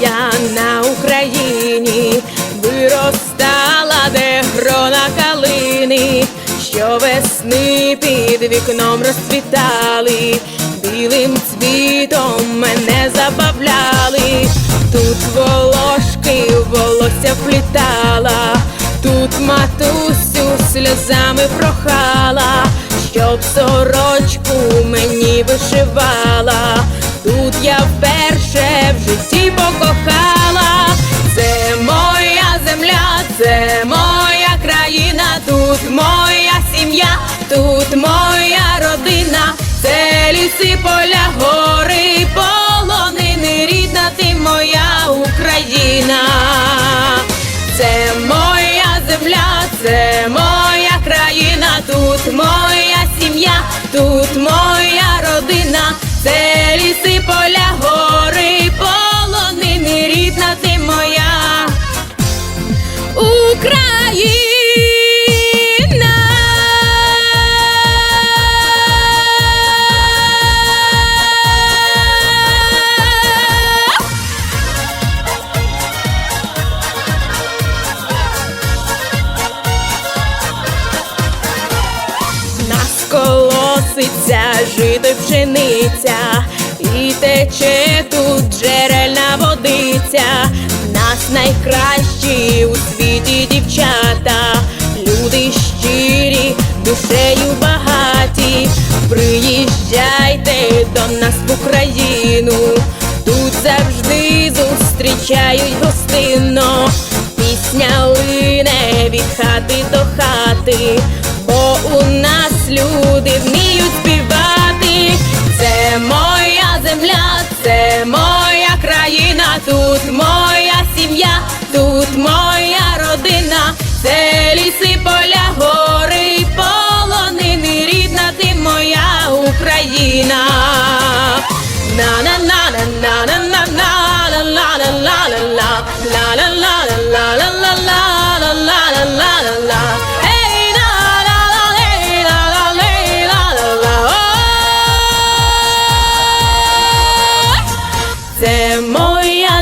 я на Україні, виростала, де грона калини, що весни під вікном розцвітали, білим цвітом мене забавляли, тут волошки волосся вплітала, тут матусю сльозами прохала, щоб сорочку мені вишивала. Поля, гори, полонини, рідна ти моя Україна. Це моя земля, це моя країна, тут моя сім'я, тут моя колоситься жито пшениця, і тече тут джерельна водиця. В Нас найкращі у світі дівчата, люди щирі, душею багаті. Приїжджайте до нас в Україну, тут завжди зустрічають гостинно. Пісня лине від хати до хати, бо у нас люди вміють земля, це моя країна, тут моя сім'я, тут моя родина, це ліси, поля,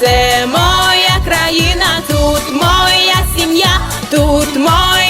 це моя країна, тут моя сім'я, тут моя